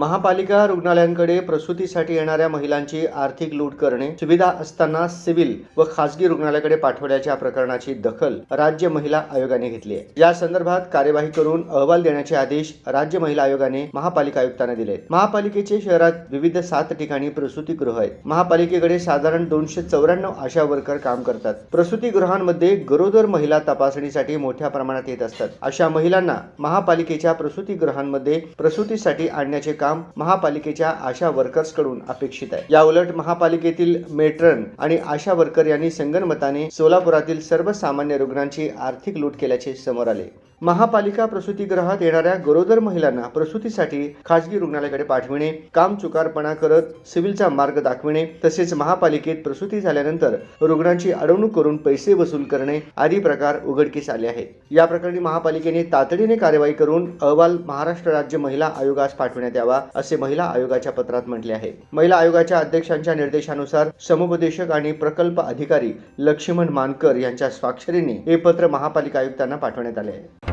महापालिका रुग्णालयांकडे प्रसूतीसाठी येणाऱ्या महिलांची आर्थिक लूट करणे सुविधा असताना सिव्हिल व खासगी रुग्णालयाकडे पाठवल्याच्या प्रकरणाची दखल राज्य महिला आयोगाने घेतली आहे. या संदर्भात कार्यवाही करून अहवाल देण्याचे आदेश राज्य महिला आयोगाने महापालिका आयुक्तांना दिले महापालिकेचे शहरात विविध सात ठिकाणी प्रसूतीगृह आहेत. महापालिकेकडे साधारण दोनशे चौऱ्याण्णव आशा वर्कर काम करतात. प्रसूतीगृहांमध्ये गरोदर महिला तपासणीसाठी मोठ्या प्रमाणात येत असतात. अशा महिलांना महापालिकेच्या प्रसूतीगृहांमध्ये प्रसूतीसाठी आणण्याचे काम महापालिकेच्या आशा वर्कर्सकडून अपेक्षित आहे. या उलट महापालिकेतील मेट्रन आणि आशा वर्कर यांनी संगनमताने सोलापुरातील सर्वसामान्य रुग्णांची आर्थिक लूट केल्याचे समोर आले. महापालिका प्रसूतीगृहात येणाऱ्या गरोदर महिलांना प्रसूतीसाठी खासगी रुग्णालयाकडे पाठविणे काम चुकारपणा करत सिव्हिलचा मार्ग दाखविणे तसेच महापालिकेत प्रसूती झाल्यानंतर रुग्णांची अडवणूक करून पैसे वसूल करणे आदी प्रकार उघडकीस आले आहेत. या प्रकरणी महापालिकेने तातडीने कार्यवाही करून अहवाल महाराष्ट्र राज्य महिला आयोगास पाठविण्यात यावा असे महिला आयोगाच्या पत्रात म्हटले आहे. महिला आयोगाच्या अध्यक्षांच्या निर्देशानुसार समुपदेशक आणि प्रकल्प अधिकारी लक्ष्मण मानकर यांच्या स्वाक्षरीने हे पत्र महापालिका आयुक्तांना पाठवण्यात आले आहे.